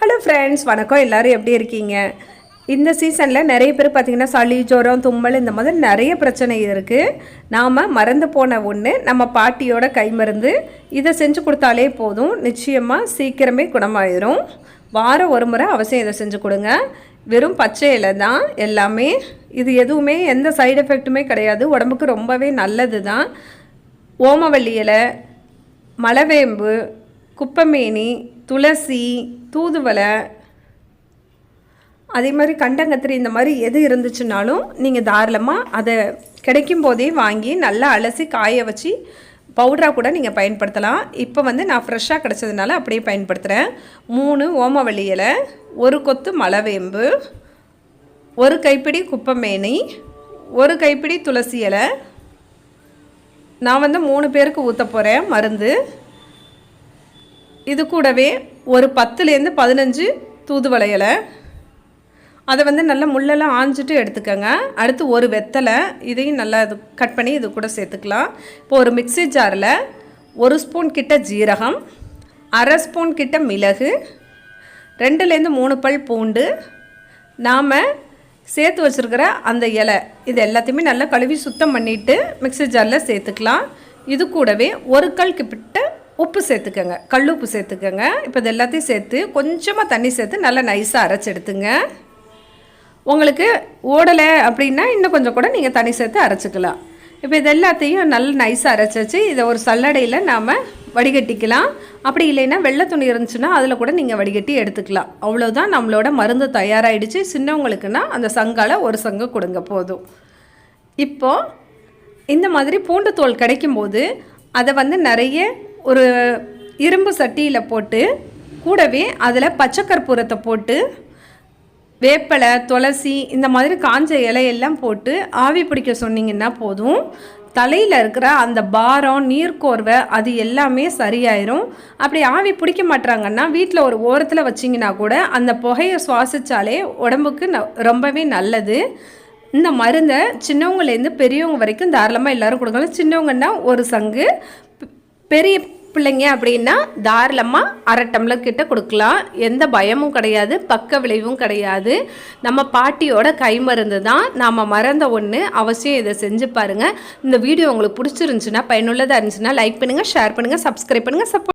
Hello friends வணக்கம். எல்லாரும் எப்படி இருக்கீங்க? இந்த சீசனில் நிறைய பேர் பார்த்திங்கன்னா சளி ஜுரம் தும்மல் இந்த மாதிரி நிறைய பிரச்சனை இருக்குது நாம் மறந்து போன ஒன்று நம்ம பாட்டியோட கைமருந்து. இதை செஞ்சு கொடுத்தாலே போதும். நிச்சயமாக சீக்கிரமே குணமாயிரும். வாரம் ஒரு முறை அவசியம் இதை செஞ்சு கொடுங்க. வெறும் பச்சை இலை தான் எல்லாமே. இது எதுவுமே எந்த சைடு எஃபெக்ட்டுமே கிடையாது. உடம்புக்கு ரொம்பவே நல்லது தான் ஓமவல்லி இலை மலவேம்பு குப்பமேனி துளசி தூதுவலை அதே மாதிரி கண்டங்கத்திரி இந்த மாதிரி எது இருந்துச்சுனாலும் நீங்கள் தாராளமாக அதை கிடைக்கும் போதே வாங்கி நல்லா அலசி காய வச்சு பவுடராக கூட நீங்கள் பயன்படுத்தலாம். இப்போ வந்து நான் ஃப்ரெஷ்ஷாக கிடச்சதுனால அப்படியே பயன்படுத்துகிறேன் மூணு ஓமவள்ளி இலை ஒரு கொத்து மலவேம்பு ஒரு கைப்பிடி குப்பமேனி ஒரு கைப்பிடி துளசி இலை. நான் வந்து மூணு பேருக்கு ஊற்ற போகிறேன் மருந்து. இது கூடவே ஒரு பத்துலேருந்து பதினஞ்சு தூதுவளை இலை அதை வந்து நல்லா முள்ளெல்லாம் ஆஞ்சிட்டு எடுத்துக்கோங்க. அடுத்து ஒரு வெத்தலை இதையும் நல்லா இது கட் பண்ணி இது கூட சேர்த்துக்கலாம். இப்போ ஒரு மிக்ஸி ஜாரில் ஒரு ஸ்பூன் கிட்ட ஜீரகம் அரை ஸ்பூன் கிட்ட மிளகு ரெண்டுலேருந்து மூணு பல் பூண்டு நாம் சேர்த்து வச்சுருக்கிற அந்த இலை இது எல்லாத்தையுமே நல்லா கழுவி சுத்தம் பண்ணிவிட்டு மிக்ஸி ஜாரில் சேர்த்துக்கலாம். இது கூடவே ஒரு கல் கிட்ட உப்பு சேர்த்துக்கோங்க. கல் உப்பு சேர்த்துக்கோங்க. இப்போ இது எல்லாத்தையும் சேர்த்து கொஞ்சமாக தண்ணி சேர்த்து நல்லா நைஸாக அரைச்சி எடுத்துங்க. உங்களுக்கு ஓடலை அப்படின்னா இன்னும் கொஞ்சம் கூட நீங்கள் தண்ணி சேர்த்து அரைச்சிக்கலாம். இப்போ இது எல்லாத்தையும் நல்லா நைஸாக அரைச்சி வச்சு இதை ஒரு சல்லடையில் நாம் வடிகட்டிக்கலாம். அப்படி இல்லைன்னா வெள்ளை துணி இருந்துச்சுன்னா அதில் கூட நீங்கள் வடிகட்டி எடுத்துக்கலாம். அவ்வளோதான் நம்மளோட மருந்து தயாராகிடுச்சு சின்னவங்களுக்குன்னா அந்த சங்கால ஒரு சங்கு கொடுங்க போதும். இப்போது இந்த மாதிரி பூண்டு தோல் கிடைக்கும்போது அதை வந்து நிறைய ஒரு இரும்பு சட்டியில் போட்டு கூடவே அதில் பச்சை கற்பூரத்தை போட்டு வேப்பலை துளசி இந்த மாதிரி காஞ்ச இலையெல்லாம் போட்டு ஆவி பிடிக்க சொன்னீங்கன்னா போதும். தலையில் இருக்கிற அந்த பாரம் நீர்க்கோர்வை அது எல்லாமே சரியாயிரும். அப்படி ஆவி பிடிக்க மாட்டாங்கன்னா வீட்டில் ஒரு ஓரத்தில் வச்சிங்கன்னா கூட அந்த புகையை சுவாசித்தாலே உடம்புக்கு ந ரொம்பவே நல்லது. இந்த மருந்தை சின்னவங்கலேருந்து பெரியவங்க வரைக்கும் தாராளமாக எல்லோரும் கொடுக்கலாம். சின்னவங்கன்னா ஒரு சங்கு பெரிய பிள்ளைங்க அப்படின்னா தாராளமாக அரை டம்ளர் கிட்ட கொடுக்கலாம். எந்த பயமும் கிடையாது பக்க விளைவும் கிடையாது. நம்ம பாட்டியோட கை மருந்து தான் நாம் மறந்த ஒன்று அவசியம் இதை செஞ்சு பாருங்கள் இந்த வீடியோ உங்களுக்கு பிடிச்சிருந்துச்சுன்னா பயனுள்ளதாக இருந்துச்சுன்னா லைக் பண்ணுங்கள் ஷேர் பண்ணுங்கள் சப்ஸ்கிரைப் பண்ணுங்கள் சப்போர்ட்